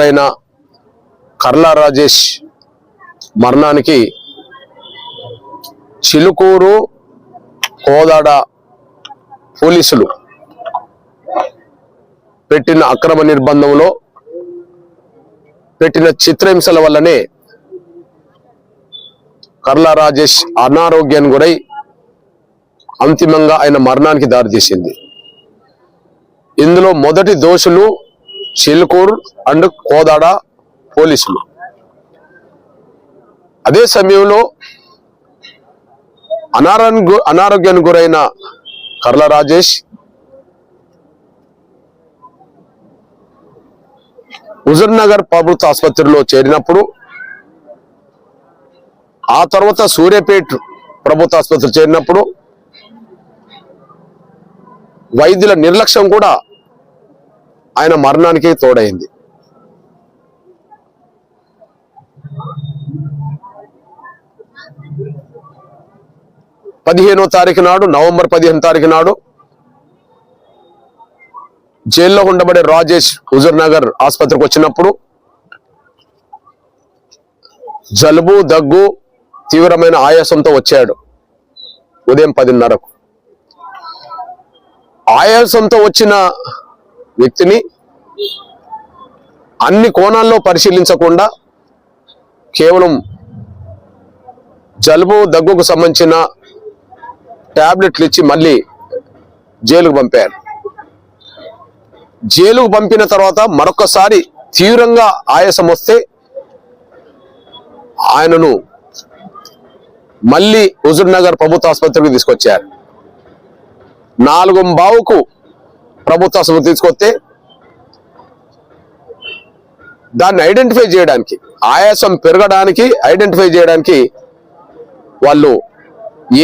కుమారుడైన కర్లా రాజేష్ మరణానికి చిలుకూరు కోదాడ పోలీసులు పెట్టిన అక్రమ నిర్బంధంలో పెట్టిన చిత్రహింసల వల్లనే కర్లా రాజేష్ అనారోగ్యానికి గురై అంతిమంగా ఆయన మరణానికి దారితీసింది. ఇందులో మొదటి దోషులు చిలుకూరు అండ్ కోదాడ పోలీసులు. అదే సమయంలో అనారోగ్య అనారోగ్యానికి గురైన కర్ల రాజేష్ హుజూర్ నగర్ ప్రభుత్వ ఆసుపత్రిలో చేరినప్పుడు ఆ తర్వాత సూర్యాపేట్ ప్రభుత్వ ఆసుపత్రి చేరినప్పుడు వైద్యుల నిర్లక్ష్యం కూడా ఆయన మరణానికి తోడైంది. పదిహేనో తారీఖు నాడు నవంబర్ పదిహేను తారీఖు నాడు జైల్లో ఉండబడే రాజేష్ హుజూర్ నగర్ ఆసుపత్రికి వచ్చినప్పుడు జలుబు దగ్గు తీవ్రమైన ఆయాసంతో వచ్చాడు ఉదయం పదిన్నరకు. ఆయాసంతో వచ్చిన వ్యక్తిని అన్ని కోణాల్లో పరిశీలించకుండా కేవలం జలుబు దగ్గుకు సంబంధించిన టాబ్లెట్లు ఇచ్చి మళ్ళీ జైలుకు పంపారు. జైలుకు పంపిన తర్వాత మరొకసారి తీవ్రంగా ఆయాసం వస్తే ఆయనను మళ్ళీ హుజూర్ నగర్ ప్రభుత్వ ఆసుపత్రికి తీసుకొచ్చారు. నాలుగు బావుకు ప్రభుత్వ ఆసుపత్రి తీసుకొస్తే దాన్ని ఐడెంటిఫై చేయడానికి ఆయాసం పెరగడానికి ఐడెంటిఫై చేయడానికి వాళ్ళు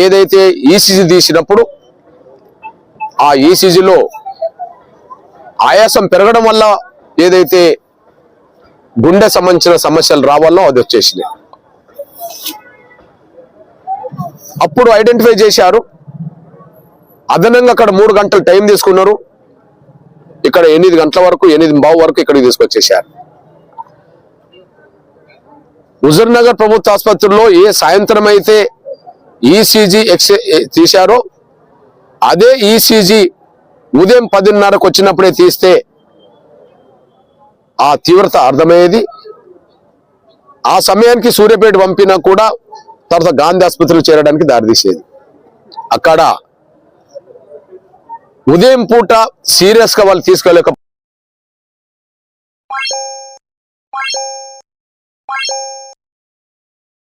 ఏదైతే ఈసీజీ తీసినప్పుడు ఆ ఈసీజీలో ఆయాసం పెరగడం వల్ల ఏదైతే గుండె సంబంధించిన సమస్యలు రావాలో అది వచ్చేసినాయి. అప్పుడు ఐడెంటిఫై చేశారు. అదనంగా అక్కడ మూడు గంటలు టైం తీసుకున్నారు. ఇక్కడ ఎనిమిది గంటల వరకు ఎనిమిది బావు వరకు ఇక్కడికి తీసుకొచ్చేసారు హుజూర్ నగర్ ప్రభుత్వ ఆసుపత్రిలో ఏ సాయంత్రం అయితే ఈసీజీ ఎక్స్ తీశారో అదే ఈసీజీ ఉదయం పదిన్నరకు వచ్చినప్పుడే తీస్తే ఆ తీవ్రత అర్థమయ్యేది. ఆ సమయానికి సూర్యపేట పంపినా కూడా తర్వాత గాంధీ ఆసుపత్రిలో చేరడానికి దారితీసేది. అక్కడ ఉదయం పూట సీరియస్గా వాళ్ళు తీసుకోలేక